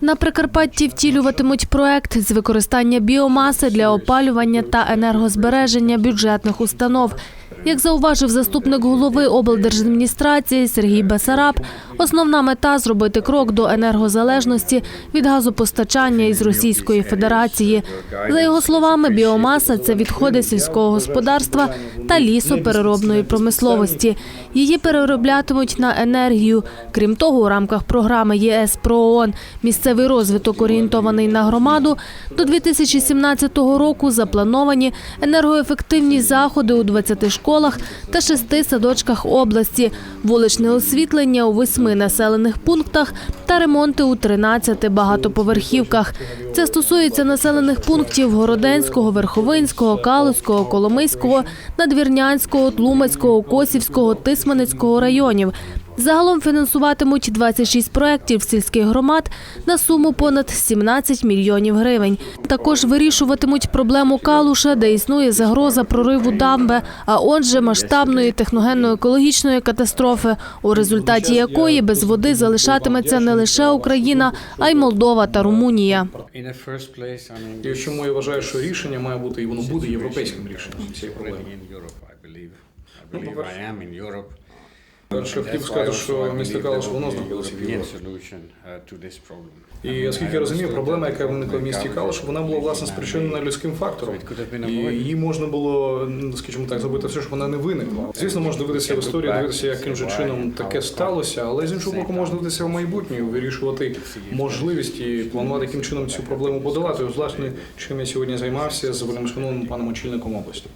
На Прикарпатті втілюватимуть проект з використання біомаси для опалювання та енергозбереження бюджетних установ. Як зауважив заступник голови облдержадміністрації Сергій Бесараб, основна мета зробити крок до енергозалежності від газопостачання із Російської Федерації. За його словами, біомаса це відходи сільського господарства та лісопереробної промисловості. Її перероблятимуть на енергію. Крім того, у рамках програми ЄС про ООН місцевий розвиток орієнтований на громаду. До 2017 року заплановані енергоефективні заходи у 20 школах та шести садочках області, вуличне освітлення у восьми населених пунктах та ремонти у 13 багатоповерхівках. Це стосується населених пунктів Городенського, Верховинського, Калуського, Коломийського, Надвірнянського, Тлумацького, Косівського, Тисманицького районів. Загалом фінансуватимуть 26 проєктів сільських громад на суму понад 17 мільйонів гривень. Також вирішуватимуть проблему Калуша, де існує загроза прориву дамби, а отже масштабної техногенно-екологічної катастрофи, у результаті якої без води залишатиметься не лише Україна, а й Молдова та Румунія. І чому я вважаю, що рішення має бути і воно буде європейським рішенням цієї проблеми. in Перше, хотів сказати, що місто Калуш, воно знаходиться в Європі. І оскільки я розумію, проблема, яка виникла в місті Калуш, вона була власне спричинена людським фактором. І її можна було, скажімо так, зробити все, щоб вона не виникла. Звісно, можна дивитися в історію, дивитися, яким же чином таке сталося, але з іншого боку, можна дивитися в майбутнє, вирішувати можливість і планувати, яким чином цю проблему подолати. Власне, чим я сьогодні займався з шановним паном очільником області.